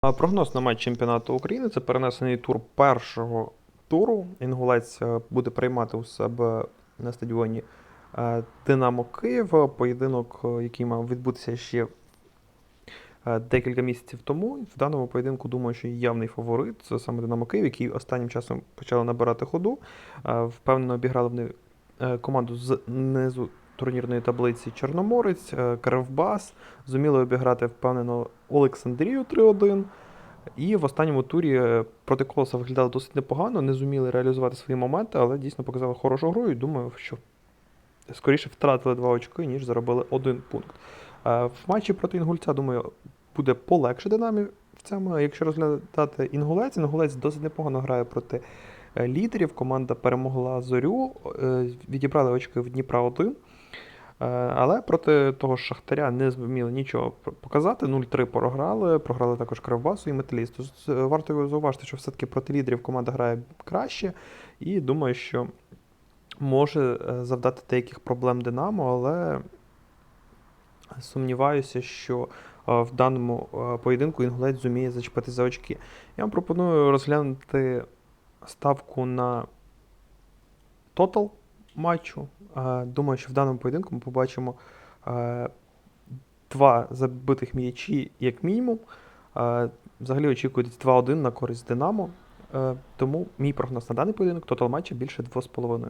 Прогноз на матч чемпіонату України це перенесений тур першого туру. Інгулець е, буде приймати у себе на стадіоні е, Динамо Київ. Поєдинок, е, який мав відбутися ще декілька місяців тому. В даному поєдинку думаю, що явний фаворит це саме Динамо Київ, який останнім часом почали набирати ходу. Впевнено обіграли вони команду з низу турнірної таблиці Чорноморець, е, Кривбас. Зуміли обіграти впевнено Олександрію 3-1. І в останньому турі е, проти колоса виглядали досить непогано, не зуміли реалізувати свої моменти, але дійсно показали хорошу гру і думаю, що скоріше втратили два очки, ніж заробили один пункт. Е, В матчі проти інгульця, думаю, буде полегше динамі. Якщо розглядати інгулець, інгулець досить непогано грає проти лідерів. Команда перемогла зорю, відібрали очки в Дніпра 1. Е, Але проти того ж Шахтаря не зуміли нічого показати. 0-3 програли, програли також Кривбасу і Металісту. Е, Варто зауважити, що все-таки проти лідерів команда грає краще, і думаю, що може е, завдати деяких проблем Динамо, але сумніваюся, що в даному поєдинку інгулець зуміє зачепити за очки. Я вам пропоную розглянути ставку на тотал матчу. Думаю, що в даному поєдинку ми побачимо два забитих м'ячі як мінімум. Взагалі очікують 2-1 на користь Динамо. Е, Тому мій прогноз на даний поєдинок тотал матча більше 2,5.